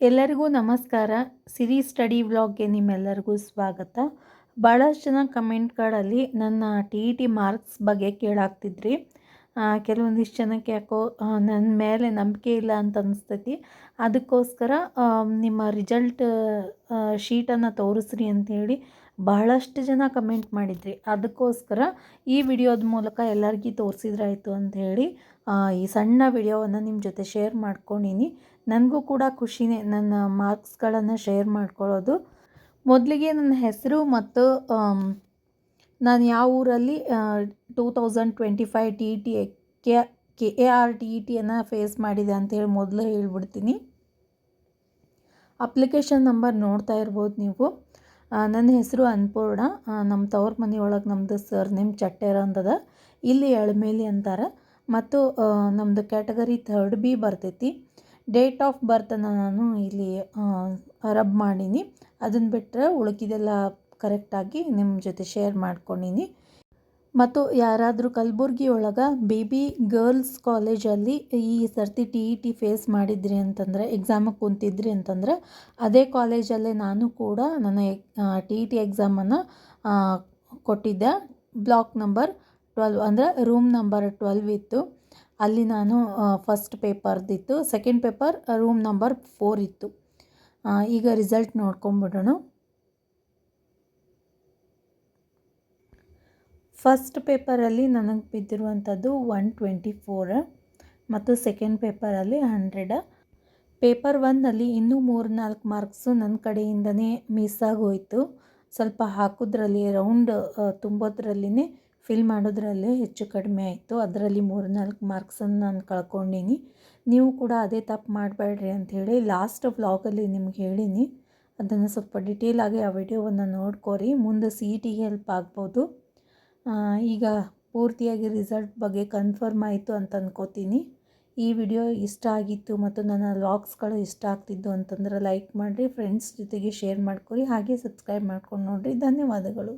ಎಲ್ಲರಿಗೂ ನಮಸ್ಕಾರ. ಸಿರಿ ಸ್ಟಡಿ ವ್ಲಾಗ್ಗೆ ನಿಮ್ಮೆಲ್ಲರಿಗೂ ಸ್ವಾಗತ. ಭಾಳಷ್ಟು ಜನ ಕಮೆಂಟ್ಗಳಲ್ಲಿ ನನ್ನ ಟಿ ಇ ಟಿ ಮಾರ್ಕ್ಸ್ ಬಗ್ಗೆ ಕೇಳಾಕ್ತಿದ್ರಿ ಕೆಲವೊಂದಿಷ್ಟು ಜನಕ್ಕೆ ಯಾಕೋ ನನ್ನ ಮೇಲೆ ನಂಬಿಕೆ ಇಲ್ಲ ಅಂತ ಅನಿಸ್ತೈತಿ. ಅದಕ್ಕೋಸ್ಕರ ನಿಮ್ಮ ರಿಸಲ್ಟ್ ಶೀಟನ್ನು ತೋರಿಸ್ರಿ ಅಂತೇಳಿ ಬಹಳಷ್ಟು ಜನ ಕಮೆಂಟ್ ಮಾಡಿದ್ರಿ. ಅದಕ್ಕೋಸ್ಕರ ಈ ವಿಡಿಯೋದ ಮೂಲಕ ಎಲ್ಲರಿಗೂ ತೋರಿಸಿದ್ರಾಯ್ತು ಅಂಥೇಳಿ ಈ ಸಣ್ಣ ವಿಡಿಯೋವನ್ನು ನಿಮ್ಮ ಜೊತೆ ಶೇರ್ ಮಾಡ್ಕೊಂಡಿನಿ. ನನಗೂ ಕೂಡ ಖುಷಿನೇ ನನ್ನ ಮಾರ್ಕ್ಸ್ಗಳನ್ನು ಶೇರ್ ಮಾಡ್ಕೊಳ್ಳೋದು. ಮೊದಲಿಗೆ ನನ್ನ ಹೆಸರು ಮತ್ತು ನಾನು ಯಾವ ಊರಲ್ಲಿ two thousand twenty five T E T K K, A R T E ಟಿಯನ್ನು face ಮಾಡಿದೆ ಅಂತೇಳಿ ಮೊದಲು ಹೇಳ್ಬಿಡ್ತೀನಿ. ಅಪ್ಲಿಕೇಶನ್ ನಂಬರ್ ನೋಡ್ತಾ ಇರ್ಬೋದು ನೀವು. ನನ್ನ ಹೆಸರು ಅನ್ನಪೂರ್ಣ. ನಮ್ಮ ತವ್ರ ಮನೆಯೊಳಗೆ ನಮ್ಮದು ಸರ್ ನಿಮ್ಮ ಚಟ್ಟೆರ ಅಂತದ. ಇಲ್ಲಿ ಎಳ್ಮೇಲಿ ಅಂತಾರೆ. ಮತ್ತು ನಮ್ಮದು ಕ್ಯಾಟಗರಿ ಥರ್ಡ್ ಬಿ ಬರ್ತೈತಿ. ಡೇಟ್ ಆಫ್ ಬರ್ತನ್ನು ನಾನು ಇಲ್ಲಿ ರಬ್ ಮಾಡೀನಿ. ಅದನ್ನು ಬಿಟ್ಟರೆ ಉಳ್ಕಿದೆಲ್ಲ ಕರೆಕ್ಟಾಗಿ ನಿಮ್ಮ ಜೊತೆ ಶೇರ್ ಮಾಡ್ಕೊಂಡೀನಿ. ಮತ್ತು ಯಾರಾದರೂ ಕಲಬುರ್ಗಿ ಒಳಗೆ ಬೇಬಿ ಗರ್ಲ್ಸ್ ಕಾಲೇಜಲ್ಲಿ ಈ ಸರ್ತಿ ಟಿ ಇ ಟಿ ಫೇಸ್ ಮಾಡಿದ್ರಿ ಅಂತಂದರೆ ಎಕ್ಸಾಮಿಗೆ ಕುಂತಿದ್ರಿ ಅಂತಂದರೆ, ಅದೇ ಕಾಲೇಜಲ್ಲೇ ನಾನು ಕೂಡ ನನ್ನ ಟಿ ಇ ಟಿ ಎಕ್ಸಾಮನ್ನು ಕೊಟ್ಟಿದ್ದೆ. ಬ್ಲಾಕ್ ನಂಬರ್ ಟ್ವೆಲ್ವ್ ಅಂದರೆ ರೂಮ್ ನಂಬರ್ ಟ್ವೆಲ್ವ್ ಇತ್ತು. ಅಲ್ಲಿ ನಾನು first ಪೇಪರ್ದಿತ್ತು second paper room number four ಇತ್ತು. ಈಗ ರಿಸಲ್ಟ್ ನೋಡ್ಕೊಂಬಿಡೋಣ ಫಸ್ಟ್ ಪೇಪರಲ್ಲಿ ನನಗೆ ಬಿದ್ದಿರುವಂಥದ್ದು ಒನ್ ಟ್ವೆಂಟಿ ಫೋರ್ ಮತ್ತು ಸೆಕೆಂಡ್ ಪೇಪರಲ್ಲಿ ಹಂಡ್ರೆಡ ಪೇಪರ್ ಒನ್ನಲ್ಲಿ ಇನ್ನೂ ಮೂರು ನಾಲ್ಕು ಮಾರ್ಕ್ಸು ನನ್ನ ಕಡೆಯಿಂದನೇ ಮಿಸ್ ಆಗೋಯಿತು. ಸ್ವಲ್ಪ ಹಾಕೋದ್ರಲ್ಲಿ ರೌಂಡ್ ತುಂಬೋದ್ರಲ್ಲಿನೇ ಫಿಲ್ ಮಾಡೋದ್ರಲ್ಲೇ ಹೆಚ್ಚು ಕಡಿಮೆ ಆಯಿತು. ಅದರಲ್ಲಿ ಮೂರು ನಾಲ್ಕು ಮಾರ್ಕ್ಸನ್ನು ನಾನು ಕಳ್ಕೊಂಡೀನಿ. ನೀವು ಕೂಡ ಅದೇ ತಪ್ಪು ಮಾಡಬೇಡ್ರಿ ಅಂಥೇಳಿ ಲಾಸ್ಟ್ ವ್ಲಾಗಲ್ಲಿ ನಿಮ್ಗೆ ಹೇಳೀನಿ. ಅದನ್ನು ಸ್ವಲ್ಪ ಡಿಟೇಲಾಗಿ ಆ ವಿಡಿಯೋವನ್ನು ನೋಡ್ಕೋರಿ. ಮುಂದೆ ಸಿ ಇ ಟಿಗೆ ಹೆಲ್ಪ್ ಆಗ್ಬೋದು. ಈಗ ಪೂರ್ತಿಯಾಗಿ ರಿಸಲ್ಟ್ ಬಗ್ಗೆ ಕನ್ಫರ್ಮ್ ಆಯಿತು ಅಂತ ಅಂದ್ಕೋತೀನಿ ಈ ವಿಡಿಯೋ ಇಷ್ಟ ಆಗಿತ್ತು ಮತ್ತು ನನ್ನ ವ್ಲಾಗ್ಸ್ಗಳು ಇಷ್ಟ ಆಗ್ತಿದ್ದು ಅಂತಂದ್ರೆ ಲೈಕ್ ಮಾಡಿರಿ, ಫ್ರೆಂಡ್ಸ್ ಜೊತೆಗೆ ಶೇರ್ ಮಾಡ್ಕೊರಿ, ಹಾಗೆ ಸಬ್ಸ್ಕ್ರೈಬ್ ಮಾಡ್ಕೊಂಡು ನೋಡಿರಿ. ಧನ್ಯವಾದಗಳು.